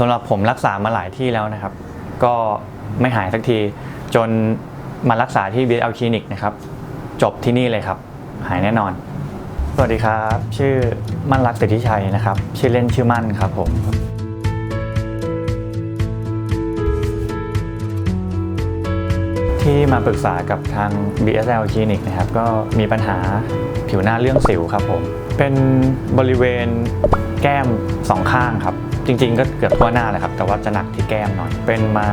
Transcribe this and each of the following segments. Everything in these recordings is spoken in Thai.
สำหรับผมรักษามาหลายที่แล้วนะครับ ก็ไม่หายสักทีจนมารักษาที่ BL คลินิกนะครับ จบที่นี่เลยครับ หายแน่นอน สวัสดีครับ ชื่อมั่นรักสิทธิชัยนะครับ ชื่อเล่นชื่อมั่นครับผม ที่มาปรึกษากับทาง BSL คลินิกนะครับ ก็มีปัญหาผิวหน้าเรื่องสิวครับผม เป็นบริเวณแก้มสองข้างครับ จริง ๆ ก็เกือบทั่วหน้าเลยครับ แต่ว่าจะหนักที่แก้มหน่อย เป็นมา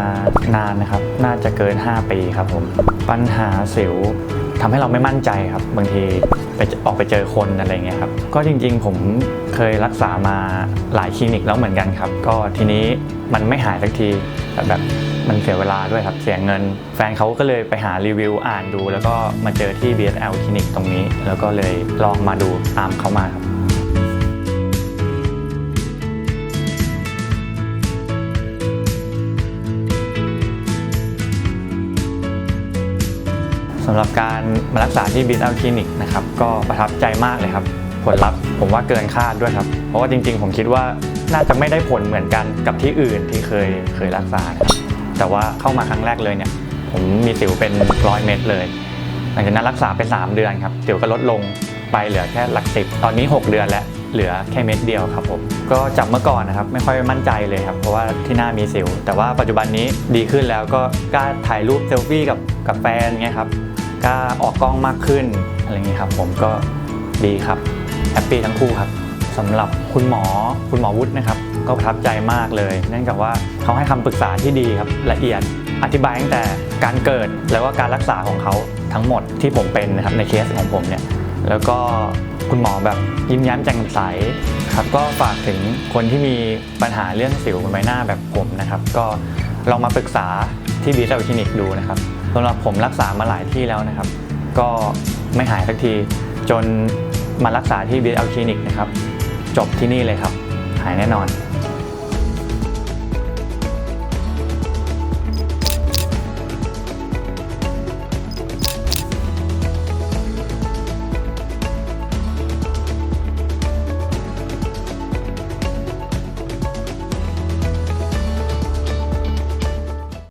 นานนะครับ น่าจะเกิน 5 ปีครับผม ปัญหาสิวทำให้เราไม่มั่นใจครับ บางทีไปออกไปเจอคนอะไรเงี้ยครับ ก็จริงๆ ผมเคยรักษามาหลายคลินิกแล้วเหมือนกันครับ ก็ทีนี้มันไม่หายสักทีแต่แบบมันเสียเวลาด้วยครับ เสียเงิน แฟนเขาก็เลยไปหารีวิวอ่านดู แล้วก็มาเจอที่ BSL คลินิกตรงนี้ แล้วก็เลยลองมาดูตามเขามาครับ สำหรับการมารักษาที่บิ s อัลคลินิกนะครับก็ประทับใจมากเลยครับ ผลลัพธ์ผมว่าเกินคาดด้วยครับ เพราะว่าจริงๆ ผมคิดว่าน่าจะไม่ได้ผลเหมือนกันกับที่อื่นที่เคยเคยรักษานะครับแต่ว่าเข้ามาครั้งแรกเลยเนี่ย ผมมีสิวเป็นร้อยเม็ดเลยหลังจากนั้นรักษาไป 3 เดือนครับสิวก็ลดลงไปเหลือแค่หลักสิบตอนนี้ 6 เดือนแล้วเหลือแค่เม็ดเดียวครับผมก็จากเมื่อก่อนนะครับไม่ค่อยมั่นใจเลยครับเพราะว่าที่หน้ามีสิว แต่ว่าปัจจุบันนี้ดีขึ้นแล้วก็กล้าถ่ายรูปเซลฟี่กับกับแฟนเงี้ยครับ กล้าออกกล้องมากขึ้นอะไรอย่างนี้ครับ ผมก็ดีครับแฮปปี้ทั้งคู่ครับสำหรับคุณหมอคุณหมอวุฒินะครับ ก็ประทับใจมากเลย เนื่องจากว่าเขาให้คำปรึกษาที่ดีครับละเอียดอธิบายตั้งแต่การเกิดแล้วก็การรักษาของเขาทั้งหมดที่ผมเป็นนะครับในเคสของผมเนี่ยแล้วก็คุณหมอแบบยิ้มแย้มแจ่มใสครับก็ฝากถึงคนที่มีปัญหาเรื่องสิวบนใบหน้าแบบผมนะครับ ก็ลองมาปรึกษาที่บีเซลคลินิกดูนะครับ สำหรับผมรักษามาหลายที่แล้วนะครับ ก็ไม่หายสักที จนมารักษาที่ BL คลินิกนะครับ จบที่นี่เลยครับ หายแน่นอน